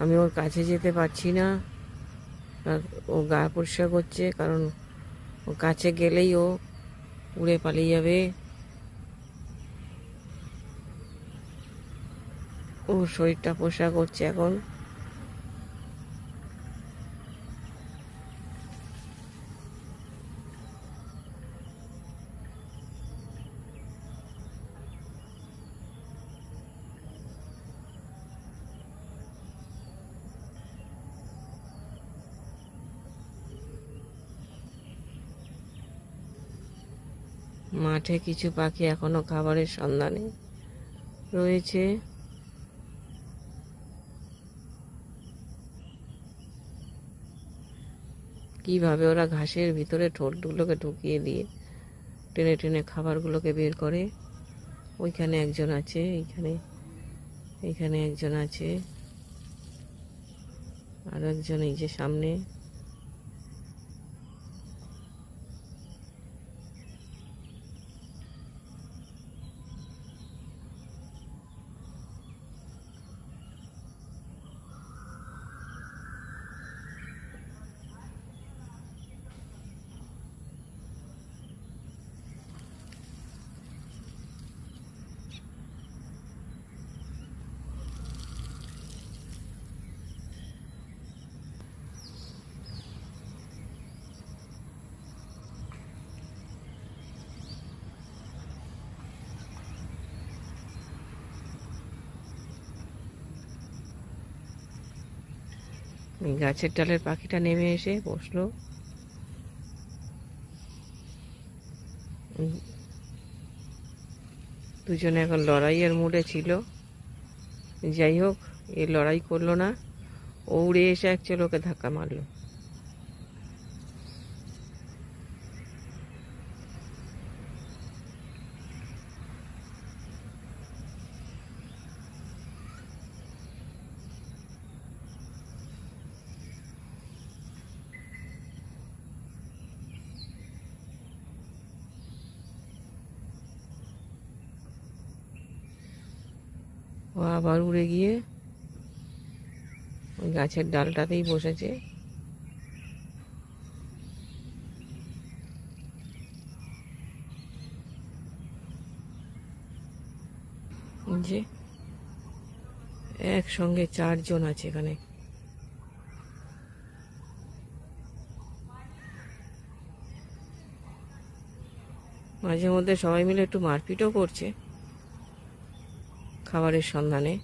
আমি ওর কাছে যেতে পারছি না। ও গা পরিষ্কার করছে, কারণ ও কাছে গেলেই ও উড়ে পালিয়ে যাবে। ও শরীরটা পোষা করছে এখন। মাঠে কিছু পাখি এখনও খাবারের সন্ধানে রয়েছে। কীভাবে ওরা ঘাসের ভিতরে ঠোঁটগুলোকে ঢুকিয়ে দিয়ে টেনে টেনে খাবারগুলোকে বের করে? ওইখানে একজন আছে, এইখানে এইখানে একজন আছে। আর একজন এই যে সামনে। গাছের ডালের পাখিটা নেমে এসে বসল। দুজনে এখন লড়াইয়ের মুডে ছিল। যাই হোক, এ লড়াই করল না। ও উড়ে এসে এক চলোকে ধাক্কা মারলো। আবার উড়ে গিয়ে ওই গাছের ডালটাতেই বসেছে। যে একসঙ্গে চারজন আছে এখানে। মাঝে মধ্যে সবাই মিলে একটু মারপিটও করছে। খাবারের সন্ধানে।